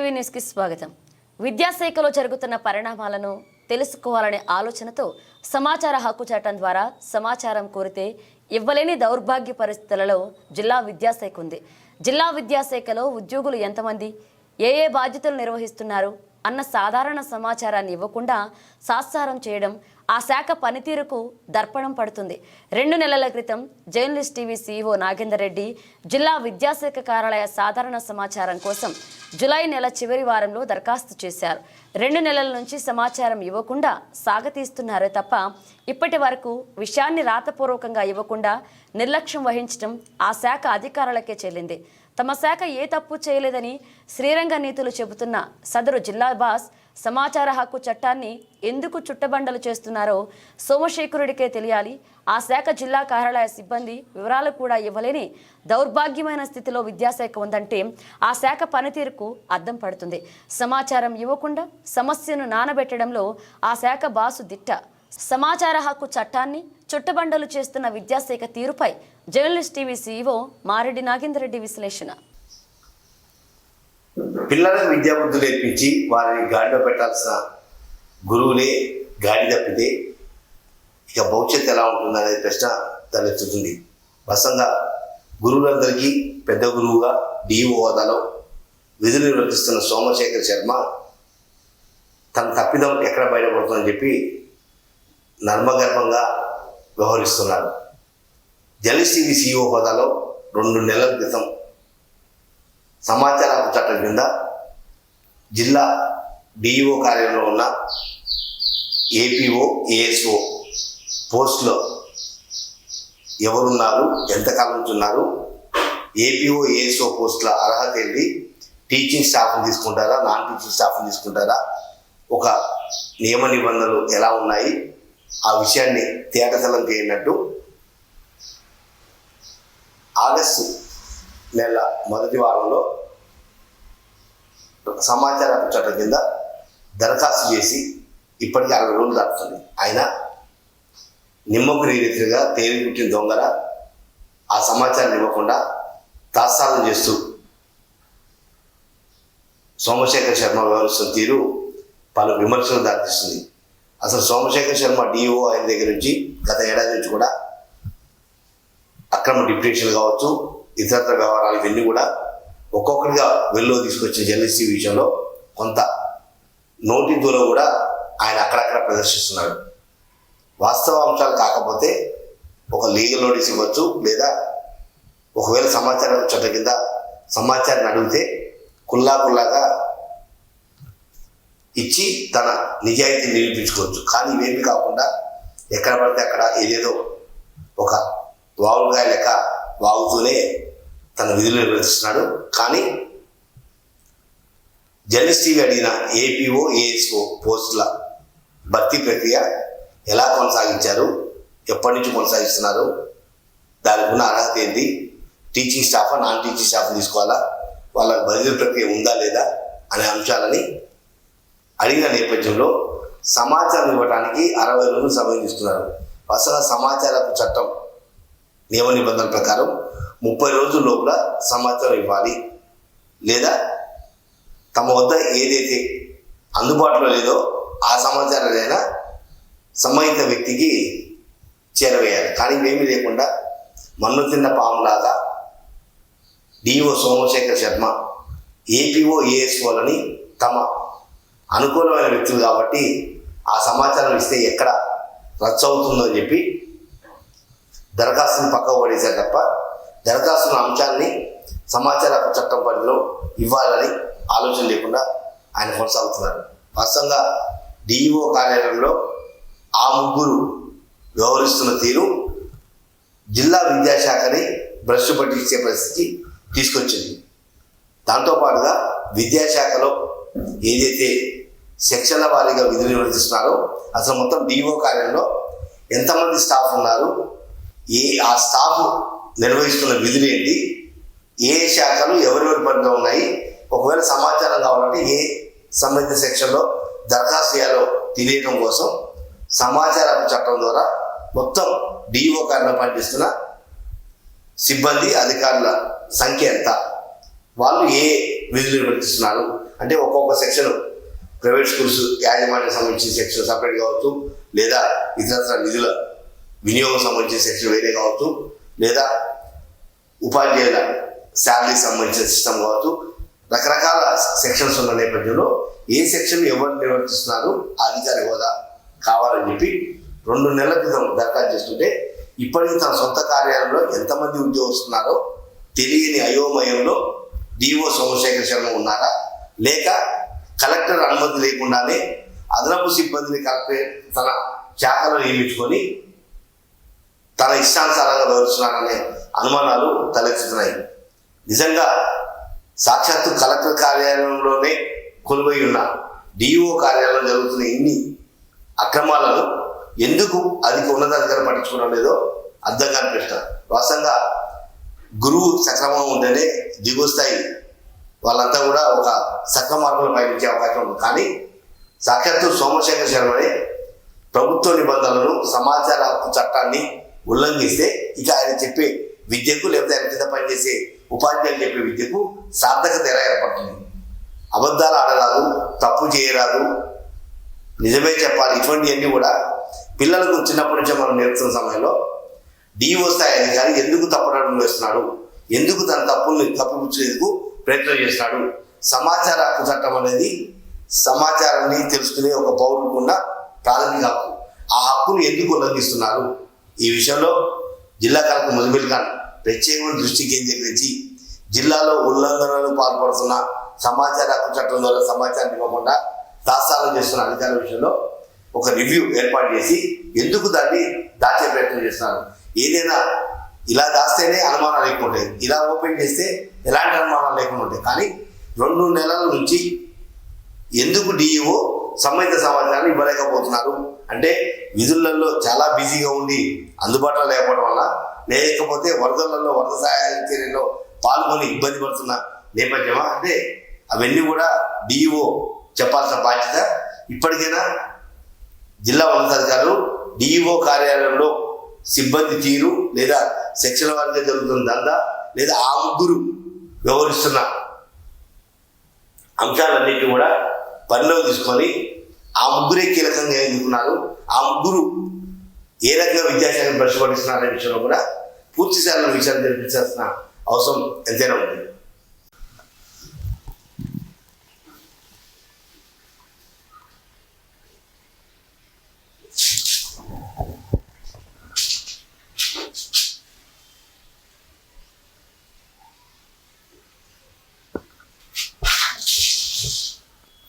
న్యూస్కి స్వాగతం. విద్యాశాఖలో జరుగుతున్న పరిణామాలను తెలుసుకోవాలనే ఆలోచనతో సమాచార హక్కు చట్టం ద్వారా సమాచారం కోరితే ఇవ్వలేని దౌర్భాగ్య పరిస్థితులలో జిల్లా విద్యాశాఖ ఉంది. జిల్లా విద్యాశాఖలో ఉద్యోగులు ఎంతమంది ఏ ఏ బాధ్యతలు నిర్వహిస్తున్నారు అన్న సాధారణ సమాచారాన్ని ఇవ్వకుండా సాత్సారం చేయడం ఆ శాఖ పనితీరుకు దర్పణం పడుతుంది. రెండు నెలల క్రితం journalist TV CEO Nagender Reddy జిల్లా విద్యాశాఖ కార్యాలయ సాధారణ సమాచారం కోసం జులై నెల చివరి వారంలో దరఖాస్తు చేశారు. రెండు నెలల నుంచి సమాచారం ఇవ్వకుండా సాగతీస్తున్నారే తప్ప ఇప్పటి వరకు విషయాన్ని రాతపూర్వకంగా ఇవ్వకుండా నిర్లక్ష్యం వహించడం ఆ శాఖ అధికారులకే చెల్లింది. తమ శాఖ ఏ తప్పు చేయలేదని శ్రీరంగ నీతులు చెబుతున్న సదరు జిల్లా బాస్ సమాచార హక్కు చట్టాన్ని ఎందుకు చుట్టబండలు చేస్తున్నారో సోమశేఖరుడికే తెలియాలి. ఆ శాఖ జిల్లా కార్యాలయ సిబ్బంది వివరాలు కూడా ఇవ్వలేని దౌర్భాగ్యమైన స్థితిలో విద్యాశాఖ ఉందంటే ఆ శాఖ పనితీరుకు అద్దం పడుతుంది. సమాచారం ఇవ్వకుండా సమస్యను నానబెట్టడంలో ఆ శాఖ బాసు దిట్ట. సమాచార హక్కు చట్టాన్ని చుట్టబండలు చేస్తున్న విద్యాశాఖ తీరుపై journalist TV CEO Mareddy Nagender Reddy విశ్లేషణ. పిల్లలకు విద్యాబుద్ధి నేర్పించి వారిని గాడిలో పెట్టాల్సిన గురువులే గాడి తప్పితే ఇక భవిష్యత్తు ఎలా ఉంటుంది అనేది ప్రశ్న తలెత్తుతుంది వసంగా గురువులందరికీ పెద్ద గురువుగా డిఓ హోదాలో విధులు నిర్వర్తిస్తున్న సోమశేఖర్ శర్మ తన తప్పిదం ఎక్కడ బయటపడుతుందని చెప్పి నర్మగర్భంగా వ్యవహరిస్తున్నారు. జలశ్రీ సిఇఓ హోదాలో రెండు నెలల క్రితం సమాచార చట్టం కింద జిల్లా డిఈఓ కార్యాలయంలో ఉన్న ఏపీఓ ఏఎస్ఓ పోస్టులో ఎవరున్నారు ఎంతకాలం నుంచి ఉన్నారు ఏపీఓ ఏఎస్ఓ పోస్టుల అర్హత ఏంటి టీచింగ్ స్టాఫ్ని తీసుకుంటారా నాన్ టీచింగ్ స్టాఫ్ని తీసుకుంటారా ఒక నియమ నిబంధనలు ఎలా ఉన్నాయి ఆ విషయాన్ని తేటతలం చేయనట్టు ఆగస్టు నెల మొదటి వారంలో సమాచార చట్టం కింద దరఖాస్తు చేసి ఇప్పటికీ అరవై రోజులు దాటుతుంది. ఆయన నిమ్మకు రీతిగా తేలి పుట్టిన దొంగల ఆ సమాచారం ఇవ్వకుండా తాత్సాలం చేస్తూ సోమశేఖర్ శర్మ వ్యవహరిస్తున్న తీరు పలు విమర్శలు దారితీస్తుంది. అసలు సోమశేఖర్ శర్మ డిఓ ఆయన దగ్గర నుంచి గత ఏడాది నుంచి కూడా అక్రమ డిప్యూటేషన్ కావచ్చు ఇతరత్ర వ్యవహారాలు ఇవన్నీ కూడా ఒక్కొక్కటిగా వెల్లో తీసుకొచ్చిన జర్నలిస్టీ విషయంలో కొంత నోటి దూరం కూడా ఆయన అక్కడక్కడ ప్రదర్శిస్తున్నాడు. వాస్తవ అంశాలు కాకపోతే ఒక లీగల్ నోటీస్ ఇవ్వచ్చు లేదా ఒకవేళ సమాచారం చట్ట కింద సమాచారాన్ని అడిగితే కుల్లా కుల్లాగా ఇచ్చి తన నిజాయితీని నిరూపించుకోవచ్చు. కానీ ఇవేమి కాకుండా ఎక్కడ పడితే అక్కడ ఏదేదో ఒక వాగుగా లెక్క వాగుతూనే తన విధులు నిర్వహిస్తున్నాడు కానీ జర్నలిస్ట్ అడిగిన ఏపీఓ ఏఎస్ఓ పోస్టుల భర్తీ ప్రక్రియ ఎలా కొనసాగించారు? ఎప్పటి నుంచి కొనసాగిస్తున్నారు? దానికి ఉన్న అర్హత ఏంటి? టీచింగ్ స్టాఫా నాన్ టీచింగ్ స్టాఫ్ తీసుకోవాలా? వాళ్ళ బదిలీ ప్రక్రియ ఉందా లేదా అనే అంశాలని అడిగిన నేపథ్యంలో సమాచారం ఇవ్వడానికి అరవై రోజులు సమయం తీసుకున్నారు. అసలు సమాచారపు చట్టం నియమ నిబంధనల ప్రకారం ముప్పై రోజుల లోపల సమాచారం ఇవ్వాలి. లేదా తమ వద్ద ఏదైతే అందుబాటులో లేదో ఆ సమాచారాలైనా సంబంధిత వ్యక్తికి చేరవేయాలి. కానీ ఇవేమీ లేకుండా మన్ను తిన్న పాములాగా డిఓ సోమశేఖర్ శర్మ ఏపీఓ ఏఎస్ఓలని తమ అనుకూలమైన వ్యక్తులు కాబట్టి ఆ సమాచారం ఇస్తే ఎక్కడ రచ్చ అవుతుందో అని చెప్పి దరఖాస్తుని పక్కకు పడేశారు తప్ప దరఖాస్తున్న అంశాన్ని సమాచార చట్టం పరిధిలో ఇవ్వాలని ఆలోచన లేకుండా ఆయన కొనసాగుతున్నారు. వాస్తవంగా డిఈఓ కార్యాలయంలో ఆ ముగ్గురు వ్యవహరిస్తున్న తీరు జిల్లా విద్యాశాఖని భ్రష్టు పట్టించే పరిస్థితి తీసుకొచ్చింది. దాంతోపాటుగా విద్యాశాఖలో ఏదైతే సెక్షన్ల వారీగా విధులు నిర్వహిస్తున్నారో అసలు మొత్తం డిఓ కార్యాలయంలో ఎంతమంది స్టాఫ్ ఉన్నారు ఏ ఆ స్టాఫ్ నిర్వహిస్తున్న విధులు ఏంటి? ఏ శాఖలు ఎవరెవరి పనిలో ఉన్నాయి? ఒకవేళ సమాచారం కావాలంటే ఏ సంబంధిత సెక్షన్లో దరఖాస్తు చేయాలో తెలియడం కోసం సమాచార చట్టం ద్వారా మొత్తం డిఓ కారణం పనిచేస్తున్న సిబ్బంది అధికారుల సంఖ్య ఎంత? వాళ్ళు ఏ విధులు నిర్వర్తిస్తున్నారు? అంటే ఒక్కొక్క సెక్షన్ ప్రైవేట్ స్కూల్స్ యాజమాన్యం సంబంధించిన సెక్షన్ సపరేట్ కావచ్చు లేదా ఇతర నిధుల వినియోగం సంబంధించిన సెక్షన్ వేరే కావచ్చు లేదా ఉపాధ్యాయుల శాలరీ సంబంధించిన సిస్టమ్ కావచ్చు. రకరకాల సెక్షన్స్ ఉన్న నేపథ్యంలో ఏ సెక్షన్ ఎవరు నిర్వర్తిస్తున్నారు అధికారి హోదా కావాలని చెప్పి రెండు నెలల క్రితం దరఖాస్తు చేస్తుంటే ఇప్పటికీ తన సొంత కార్యాలయంలో ఎంతమంది ఉద్యోగస్తున్నారో తెలియని అయోమయంలో డిఓ సోమశేఖర్ శర్మ ఉన్నారా? లేక కలెక్టర్ అనుమతి లేకుండానే అదనపు సిబ్బందిని కలెక్టర్ తన శాఖలో నియమించుకొని తన ఇష్టానుసారంగా వివరిస్తున్నారనే అనుమానాలు తలెత్తుతున్నాయి. నిజంగా సాక్షాత్తు కలెక్టర్ కార్యాలయంలోనే కొలువై ఉన్న డిఓ కార్యాలయంలో జరుగుతున్న ఇన్ని అక్రమాలను ఎందుకు అధిక ఉన్నతాధికారులు పట్టించుకోవడం లేదో అర్థం కాని ప్రశ్న. వాస్తవంగా గురువు సక్రమంగా ఉంటేనే దిగువ స్థాయి వాళ్ళంతా కూడా ఒక సక్రమ మార్గంలో పయనించే అవకాశం ఉంది. కానీ సాక్షాత్తు సోమశేఖర్ శర్మని ప్రభుత్వ నిబంధనలను సమాచార హక్కు చట్టాన్ని ఉల్లంఘిస్తే ఇక ఆయన చెప్పే విద్యకు లేకపోతే ఆయన కింద పనిచేసే ఉపాధ్యాయులు చెప్పే విద్యకు సార్థకత ఎలా ఏర్పడుతుంది? అబద్ధాలు ఆడరాదు తప్పు చేయరాదు. నిజమే చెప్పాలి ఇటువంటివన్నీ కూడా పిల్లలకు చిన్నప్పటి నుంచే మనం నేర్పుతున్న సమయంలో డిఓ స్థాయి అధికారి ఎందుకు తప్పడం వేస్తున్నాడు? ఎందుకు తన తప్పుల్ని తప్పుపుచ్చేందుకు ప్రయత్నం చేస్తున్నాడు? సమాచార హక్కు చట్టం అనేది సమాచారాన్ని తెలుసుకునే ఒక పౌరులకు కూడా ప్రాథమిక హక్కు. ఆ హక్కును ఎందుకు ఉల్లంఘిస్తున్నారు? ఈ విషయంలో జిల్లా కలెక్టర్ ముజమిల్ ఖాన్ ప్రత్యేకమైన దృష్టి కేంద్రీకరించి జిల్లాలో ఉల్లంఘనలు పాల్పడుతున్న సమాచార హక్కు చట్టం ద్వారా సమాచారం ఇవ్వకుండా దాస్తాలు చేస్తున్న అధికారుల విషయంలో ఒక రివ్యూ ఏర్పాటు చేసి ఎందుకు దాన్ని దాచే ప్రయత్నం చేస్తున్నారు? ఏదైనా ఇలా దాస్తేనే అనుమానాలు ఎక్కువ ఉంటాయి. ఇలా ఓపెన్ చేస్తే ఎలాంటి అనుమానాలు లేకుండా ఉంటాయి? కానీ రెండు నెలల నుంచి ఎందుకు డిఈఓ సంబంధిత సమాచారాన్ని ఇవ్వలేకపోతున్నారు? అంటే విధులలో చాలా బిజీగా ఉండి అందుబాటులో లేకపోవడం వల్ల లేకపోతే వరదలలో వరద సహాయ చర్యలో పాల్గొని ఇబ్బంది పడుతున్న నేపథ్యమా? అంటే అవన్నీ కూడా డిఈఓ చెప్పాల్సిన బాధ్యత. ఇప్పటికైనా జిల్లా ఉన్నతాధికారులు డిఈఓ కార్యాలయంలో సిబ్బంది తీరు లేదా శిక్షణ వారిగా జరుగుతున్న దందా లేదా ఆ ముగ్గురు వ్యవహరిస్తున్న అంశాలన్నింటినీ కూడా పరిలో తీసుకొని ఆ ముగ్గురే కీలకంగా ఎన్నుకున్నారు. ఆ ముగ్గురు ఏ రకంగా విద్యాశాఖను పరిశీలిస్తున్నారనే విషయంలో కూడా పూర్తి స్థాయిలో విషయాలు తెలిపించాల్సిన అవసరం ఎంతైనా ఉంది.